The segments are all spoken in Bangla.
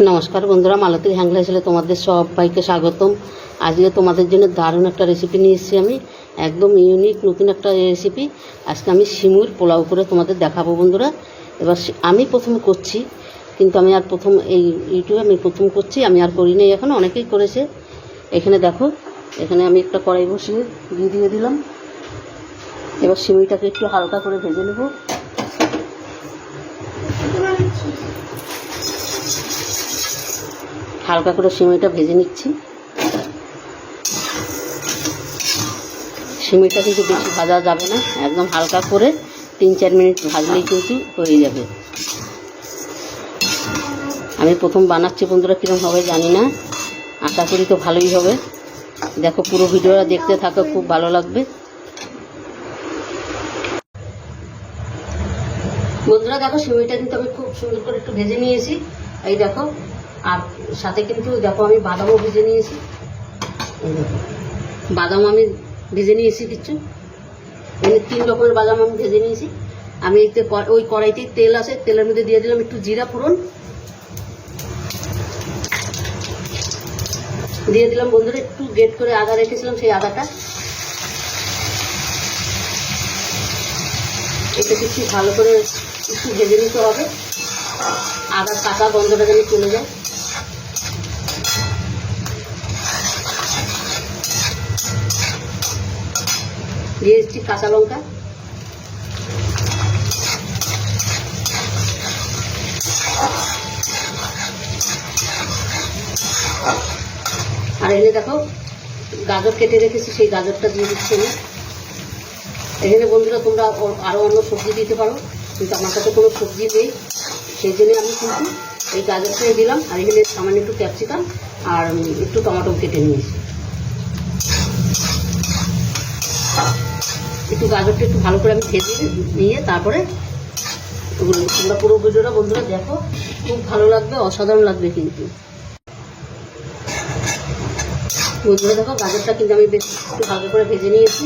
নমস্কার বন্ধুরা মালতীর হ্যাংলা ছেলে তোমাদের সবাইকে স্বাগতম। আজকে তোমাদের জন্য দারুণ একটা রেসিপি নিয়ে এসেছি আমি, একদম ইউনিক নতুন একটা রেসিপি আজকে আমি সিমুর পোলাও করে তোমাদের দেখাবো বন্ধুরা। এবার আমি প্রথমে করছি, কিন্তু আমি আর প্রথম এই ইউটিউবে আমি প্রথম করছি, আমি আর করি নাই এখন, অনেকেই করেছে। এখানে দেখো, এখানে আমি একটা কড়াই বসিয়ে দিয়ে দিয়ে দিলাম। এবার সিমুইটাকে একটু হালকা করে ভেজে নেব। হালকা করে সিমিটা ভেজে নিচ্ছি। সিমইটা কিন্তু বেশি ভাজা যাবে না, একদম হালকা করে তিন চার মিনিট ভাজলেই কিন্তু হয়ে যাবে। আমি প্রথম বানাচ্ছি, বন্ধুরা কীরকম হবে জানি না। আশা করি তো ভালোই হবে। দেখো, পুরো ভিডিওটা দেখতে থাকো, খুব ভালো লাগবে। বন্ধুরা, দেখো সিমইটা কিন্তু আমি খুব সুন্দর করে একটু ভেজে নিয়েছি। এই দেখো, আর সাথে কিন্তু দেখো আমি বাদামও ভেজে নিয়েছি। বাদাম আমি ভেজে নিয়েছি কিছু। এখানে তিন রকমের বাদাম আমি ভেজে নিয়েছি। আমি ওই কড়াইতেই তেল আছে, তেলের মধ্যে দিয়ে দিলাম একটু জিরা ফোড়ন। দিয়ে দিলাম বন্ধুরা, একটু গেট করে আদা রেখেছিলাম সেই আদাটা। এটা কিছু ভালো করে একটু ভেজে নিতে হবে। আদার কাঁচা গন্ধটা যেন চলে যায়। দিয়ে দিচ্ছি কাঁচা লঙ্কা। আর এনে দেখো, গাজর কেটে রেখেছি, সেই গাজরটা দিয়ে দিচ্ছি আমি। এখানে বন্ধুরা তোমরা ও- আরও অন্য সবজি দিতে পারো, কিন্তু আমার কাছে কোনো সবজি নেই। সেই জন্য আমি কিন্তু এই গাজর গাজরটাই দিলাম, আর এখানে সামান্য একটু ক্যাপসিকাম আর একটু টমেটো কেটে নিয়েছি। একটু গাজরটা একটু ভালো করে আমি ভেজে নিয়ে তারপরে তোমরা পুরো ভিডিওটা বন্ধুরা দেখো। খুব ভালো লাগবে, অসাধারণ লাগবে কিন্তু। বন্ধুরা দেখো, গাজরটা কিন্তু আমি বেশ একটু ভালো করে ভেজে নিয়েছি।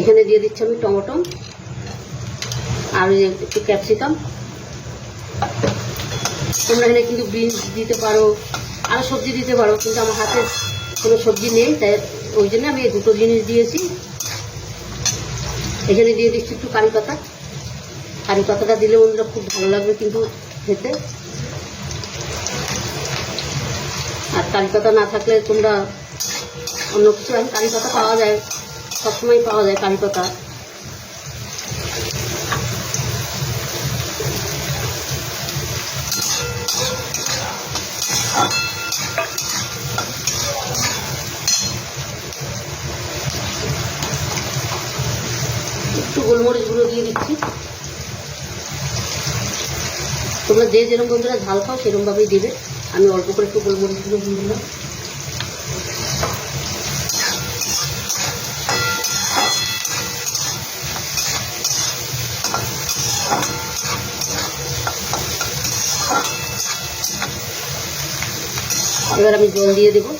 এখানে দিয়ে দিচ্ছি আমি টমেটো আর একটু ক্যাপসিকাম। তোমরা এখানে কিন্তু বিনস দিতে পারো আরও সবজি দিতে পারো, কিন্তু আমার হাতে কোনো সবজি নেই, তাই ওই জন্য আমি দুটো জিনিস দিয়েছি। এখানে দিয়ে দিচ্ছি একটু কারি পাতা। কারি পাতাটা দিলে বন্ধুরা খুব ভালো লাগবে কিন্তু খেতে। আর কারি পাতা না থাকলে তোমরা অন্য কিছু, কারি পাতা পাওয়া যায়, সবসময় পাওয়া যায় কারি পাতা। একটু গোলমরিচ গুঁড়ো দিয়ে দিচ্ছি। তোমরা যে যেরকম বন্ধুরা ঝাল খাও, সেরকমভাবেই দেবে। আমি অল্প করে একটু গোলমরিচ গুঁড়ো দিয়ে দিলাম। এবার আমি জল দিয়ে দেবো।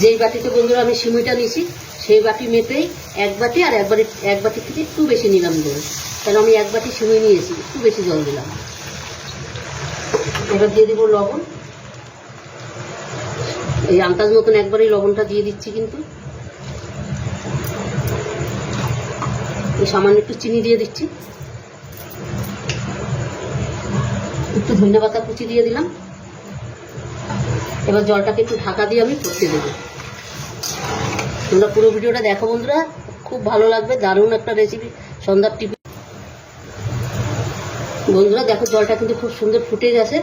যেই বাটিতে বন্ধুরা আমি সিমুইটা নিয়েছি সেই বাটি মেপেই এক বাটি আর এক বাটি এক বাটি থেকে একটু বেশি নিলাম জল কেন আমি এক বাটি সিমুই নিয়েছি, একটু বেশি জল দিলাম। এবার দিয়ে দেবো লবণ। এই আন্দাজ মতন একবারই লবণটা দিয়ে দিচ্ছি কিন্তু। এই সামান্য একটু চিনি দিয়ে দিচ্ছি। একটু ধনে কুচি দিয়ে দিলাম। এবার জলটাকে একটু ঢাকা দিয়ে আমি করতে দেবো। তোমরা পুরো ভিডিওটা দেখো বন্ধুরা। খুব ভালো লাগবে, দারুণ একটা রেসিপি সন্ধ্যার টিপি বন্ধুরা, দেখো জলটা কিন্তু খুব সুন্দর ফুটে গেছে।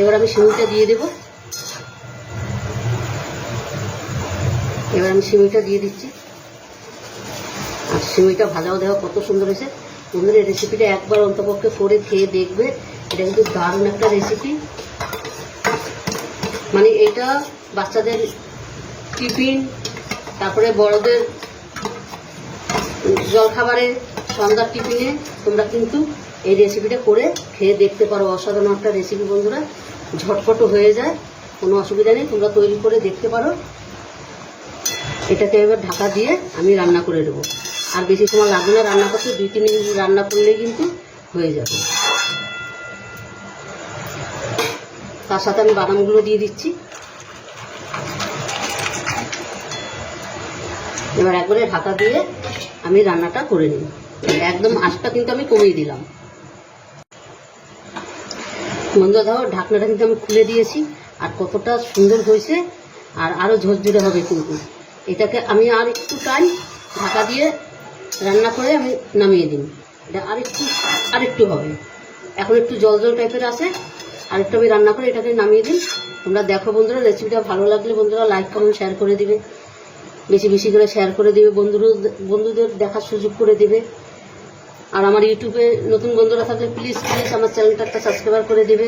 এবার আমি সিমুইটা দিয়ে দেবো। এবার আমি সিমুইটা দিয়ে দিচ্ছি। আর সিমুইটা ভাজাও দেওয়া কত সুন্দর হয়েছে। বন্ধুরা, এই রেসিপিটা একবার অন্তপক্ষে করে খেয়ে দেখবে। এটা কিন্তু দারুণ একটা রেসিপি মানে এটা বাচ্চাদের টিফিন তারপরে বড়দের জলখাবারে সন্ধ্যার টিফিনে তোমরা কিন্তু এই রেসিপিটা করে খেয়ে দেখতে পারো। অসাধারণ একটা রেসিপি বন্ধুরা। ঝটপট হয়ে যায়, কোনো অসুবিধা নেই, তোমরা তৈরি করে দেখতে পারো। এটাকে এবার ঢাকা দিয়ে আমি রান্না করে দেবো আর বেশি সময় লাগবে না রান্না করতে, দুই তিন মিনিট রান্না করলেই কিন্তু হয়ে যাবে। তার সাথে আমি বাদামগুলো দিয়ে দিচ্ছি। এবার একবারে ঢাকা দিয়ে আমি রান্নাটা করে নিই। একদম আঁচটা কিন্তু আমি কমিয়ে দিলাম। বন্ধুরা, ধরো ঢাকনাটা কিন্তু আমি খুলে দিয়েছি, আর কতটা সুন্দর হয়েছে, আর আরও ঝরঝরে হবে কিন্তু। এটাকে আমি আর একটু টাইম ঢাকা দিয়ে রান্না করে আমি নামিয়ে দিই। এটা আরেকটু আরেকটু হবে। এখন একটু জল জল টাইপের আছে আরেকটু আমি রান্না করে এটাকে নামিয়ে দিই। তোমরা দেখো বন্ধুরা রেসিপিটা ভালো লাগলে বন্ধুরা লাইক কমেন্ট শেয়ার করে দিবে। বেশি বেশি করে শেয়ার করে দিবে বন্ধুদের বন্ধুদের দেখার সুযোগ করে দিবে। আর আমার ইউটিউবে নতুন বন্ধুরা থাকলে প্লিজ প্লিজ আমার চ্যানেলটা একটা সাবস্ক্রাইবার করে দেবে।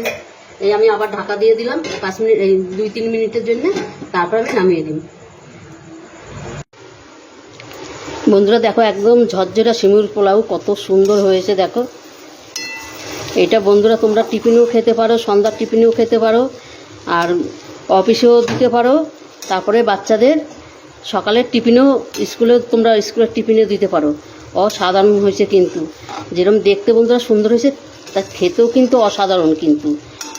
এই আমি আবার ঢাকা দিয়ে দিলাম, পাঁচ মিনিট, এই দুই তিন মিনিটের জন্য, তারপর আমি নামিয়ে দিই। বন্ধুরা দেখো, একদম ঝরঝরা শিমুর পোলাও কত সুন্দর হয়েছে, দেখো। এটা বন্ধুরা তোমরা টিফিনেও খেতে পারো, সন্ধ্যার টিফিনেও খেতে পারো, আর অফিসেও দিতে পারো, তারপরে বাচ্চাদের সকালের টিফিনেও স্কুলে তোমরা স্কুলের টিফিনেও দিতে পারো। অসাধারণ হয়েছে কিন্তু। যেরকম দেখতে বন্ধুরা সুন্দর হয়েছে, তা খেতেও কিন্তু অসাধারণ কিন্তু।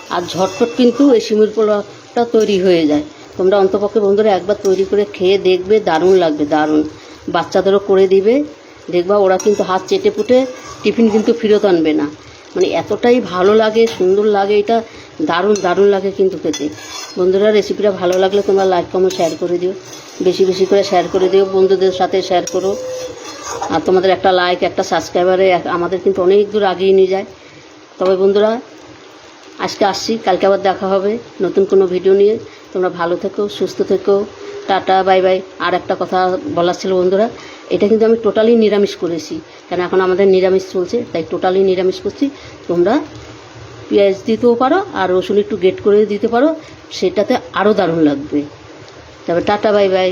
আর ঝটপট কিন্তু এই শিমুর পোলাওটা তৈরি হয়ে যায়। তোমরা অন্তপক্ষে বন্ধুরা একবার তৈরি করে খেয়ে দেখবে, দারুণ লাগবে, দারুণ। বাচ্চাদেরও করে দিবে। দেখবা ওরা কিন্তু হাত চেটে পুটে টিফিন কিন্তু ফেরত আনবে না। মানে এতটাই ভালো লাগে, সুন্দর লাগে এটা। দারুণ দারুণ লাগে কিন্তু খেতে। বন্ধুরা রেসিপিটা ভালো লাগলে তোমরা লাইক কমেন্ট শেয়ার করে দিও। বেশি বেশি করে শেয়ার করে দিও, বন্ধুদের সাথে শেয়ার করো। আর তোমাদের একটা লাইক একটা সাবস্ক্রাইবারে আমাদের কিন্তু অনেক দূর আগিয়ে নিয়ে যায়। তবে বন্ধুরা, আজকে আসছি, কালকে আবার দেখা হবে নতুন কোনো ভিডিও নিয়ে। তোমরা ভালো থেকো, সুস্থ থেকো। টাটা বাই বাই আর একটা কথা বলার ছিল বন্ধুরা, এটা কিন্তু আমি টোটালি নিরামিষ করেছি। কেন, এখন আমাদের নিরামিষ চলছে, তাই টোটালি নিরামিষ করছি। তোমরা পেঁয়াজ দিতেও পারো আর রসুন একটু গেট করে দিতে পারো, সেটাতে আরও দারুণ লাগবে। তবে টাটা বাই বাই